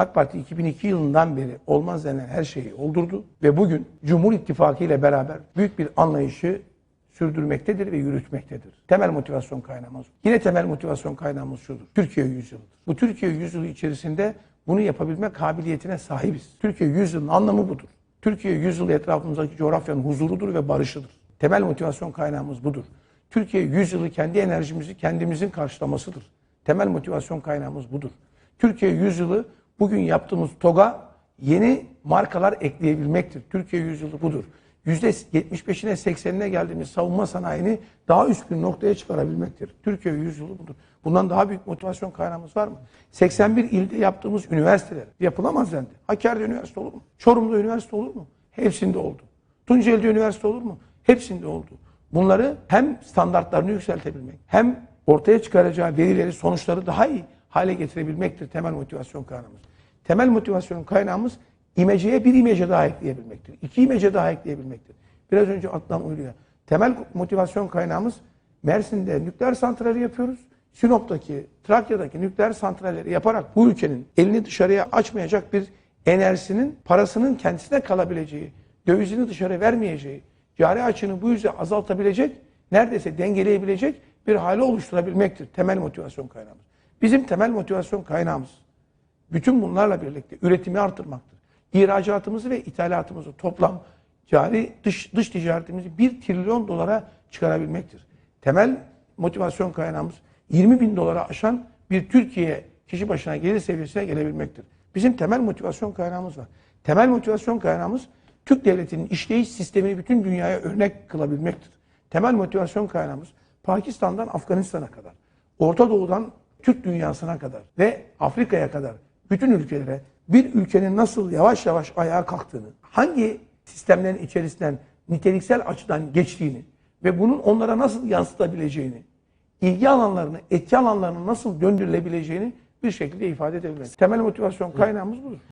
AK Parti 2002 yılından beri olmaz denen her şeyi oldurdu ve bugün Cumhur İttifakı ile beraber büyük bir anlayışı sürdürmektedir ve yürütmektedir. Temel motivasyon kaynağımız. Yine temel motivasyon kaynağımız şudur. Türkiye yüzyılıdır. Bu Türkiye yüzyılı içerisinde bunu yapabilme kabiliyetine sahibiz. Türkiye yüzyılının anlamı budur. Türkiye yüzyılı etrafımızdaki coğrafyanın huzurudur ve barışıdır. Temel motivasyon kaynağımız budur. Türkiye yüzyılı kendi enerjimizi kendimizin karşılamasıdır. Temel motivasyon kaynağımız budur. Türkiye yüzyılı bugün yaptığımız TOG'a yeni markalar ekleyebilmektir. Türkiye yüzyılı budur. %75'ine 80'ine geldiğimiz savunma sanayini daha üst bir noktaya çıkarabilmektir. Türkiye yüzyılı budur. Bundan daha büyük motivasyon kaynağımız var mı? 81 ilde yaptığımız üniversiteler yapılamaz dendi. Hakkari'de üniversite olur mu? Çorum'da üniversite olur mu? Hepsinde oldu. Tunceli'de üniversite olur mu? Hepsinde oldu. Bunları hem standartlarını yükseltebilmek hem ortaya çıkaracağı verileri, sonuçları daha iyi hale getirebilmektir temel motivasyon kaynağımız. Temel motivasyon kaynağımız imeceye bir imece daha ekleyebilmektir. İki imece daha ekleyebilmektir. Biraz önce Adnan Uylu'ya. Temel motivasyon kaynağımız Mersin'de nükleer santrali yapıyoruz. Sinop'taki, Trakya'daki nükleer santralleri yaparak bu ülkenin elini dışarıya açmayacak bir enerjisinin, parasının kendisine kalabileceği, dövizini dışarı vermeyeceği, cari açığını bu yüzden azaltabilecek, neredeyse dengeleyebilecek bir hale oluşturabilmektir temel motivasyon kaynağımız. Bizim temel motivasyon kaynağımız bütün bunlarla birlikte üretimi artırmaktır. İhracatımızı ve ithalatımızı toplam cari dış, dış ticaretimizi 1 trilyon dolara çıkarabilmektir. Temel motivasyon kaynağımız 20 bin dolara aşan bir Türkiye kişi başına gelir seviyesine gelebilmektir. Bizim temel motivasyon kaynağımız var. Temel motivasyon kaynağımız Türk devletinin işleyiş sistemini bütün dünyaya örnek kılabilmektir. Temel motivasyon kaynağımız Pakistan'dan Afganistan'a kadar, Orta Doğu'dan Türk dünyasına kadar ve Afrika'ya kadar bütün ülkelere bir ülkenin nasıl yavaş yavaş ayağa kalktığını, hangi sistemlerin içerisinden niteliksel açıdan geçtiğini ve bunun onlara nasıl yansıtabileceğini, ilgi alanlarını, etki alanlarını nasıl döndürülebileceğini bir şekilde ifade edebilmek. Temel motivasyon kaynağımız budur.